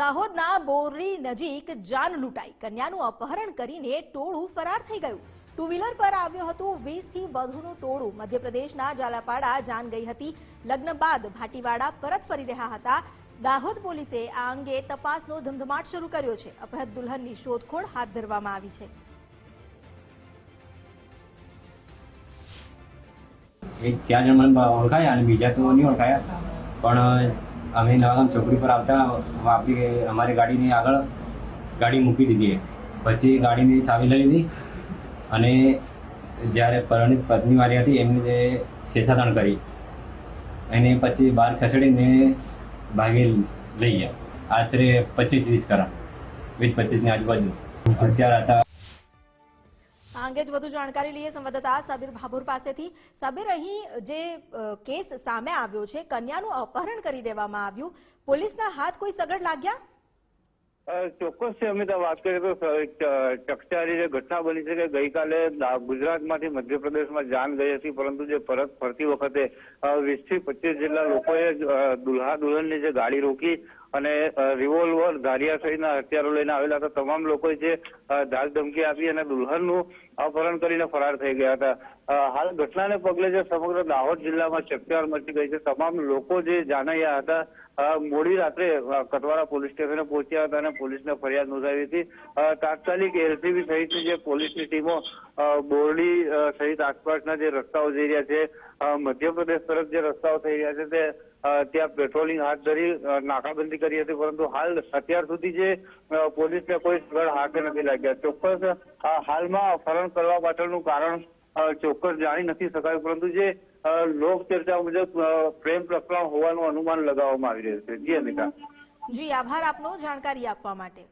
દાહોદના બોરડી નજીક જાન લૂંટાઈ. કન્યાનું અપહરણ કરીને ટોળું ફરાર થઈ ગયું. ટુ વ્હીલર પર આવ્યું હતું વીસથી વધુનું ટોળું. મધ્યપ્રદેશના જાલાપાડા જાન ગઈ હતી. લગ્ન બાદ ભાટીવાડા પરત ફરી રહ્યા હતા. દાહોદ પોલીસે આ અંગે તપાસનો ધમધમાટ શરૂ કર્યો છે. અપહૃત દુલ્હનની શોધખોળ હાથ ધરવામાં આવી છે. એક ચાર જણ ઓળખાયા અને બીજા તો નહીં ઓળખાયા. પણ અમે નવાગામ ચોકડી પર આવતા આપણી અમારી ગાડીની આગળ ગાડી મૂકી દીધી પછી ગાડીની ચાવી લઈ લીધી અને જ્યારે પરણિત પત્ની મારી હતી, એમની જે ખેસાતાણ કરી, એને પછી બહાર ખસેડીને ભાગી લઈ ગયા. આશરે પચીસ વીસ કરા, વીસ પચીસની આજુબાજુ. અત્યારે હતા આ જ વધુ જાણકારી લઈએ સંવાદદાતા સાબિર ભાભોર પાસેથી. સાબિર, અહીં જે કેસ સામે આવ્યો છે, કન્યાનું અપહરણ કરી દેવામાં આવ્યું. પોલીસના હાથ કોઈ સગડ લાગ્યા? ચોક્કસ છે અમિતા વાત કરીએ તો ચકચારી જે ઘટના બની છે કે ગઈકાલે ગુજરાતમાંથી મધ્યપ્રદેશમાં જાન ગઈ હતી, પરંતુ જે પરત ફરતી વખતે વીસથી પચીસ જેટલા લોકોએ દુલ્હા દુલ્હનની જે ગાડી રોકી અને રિવોલ્વર ધારિયા સહિતના હથિયારો લઈને આવેલા હતા. તમામ લોકો જે ધાક ધમકી આપી અને દુલ્હનનું અપહરણ કરીને ફરાર થઈ ગયા હતા. હાલ ઘટનાને પગલે જે સમગ્ર દાહોદ જિલ્લામાં ચકચાર મચી ગઈ છે. તમામ લોકો જે જાનૈયા હતા મોડી રાત્રે કટવાળા પોલીસ સ્ટેશને પહોંચ્યા હતા અને પોલીસને ફરિયાદ નોંધાવી હતી. તાત્કાલિક એલસીબી સહિતની જે પોલીસની ટીમો બોરડી સહિત આસપાસના જે રસ્તાઓ જઈ રહ્યા છે મધ્યપ્રદેશ તરફ જે રસ્તાઓ થઈ રહ્યા છે તે ત્યાં પેટ્રોલિંગ હાથ ધરી નાકાબંધી કરી હતી, પરંતુ હાલ અત્યાર સુધી જે પોલીસને કોઈ સ્થળ હાથે નથી લાગ્યા. ચોક્કસ હાલમાં અપહરણ કરવા પાછળનું કારણ ચોક્કસ જાણી નથી શકાયું, પરંતુ જે લોક ચર્ચા મુજબ પ્રેમ પ્રકરણ હોવાનું અનુમાન લગાવવામાં આવી રહ્યું છે. જી, અમિતા. જી, આભાર આપનો જાણકારી આપવા માટે.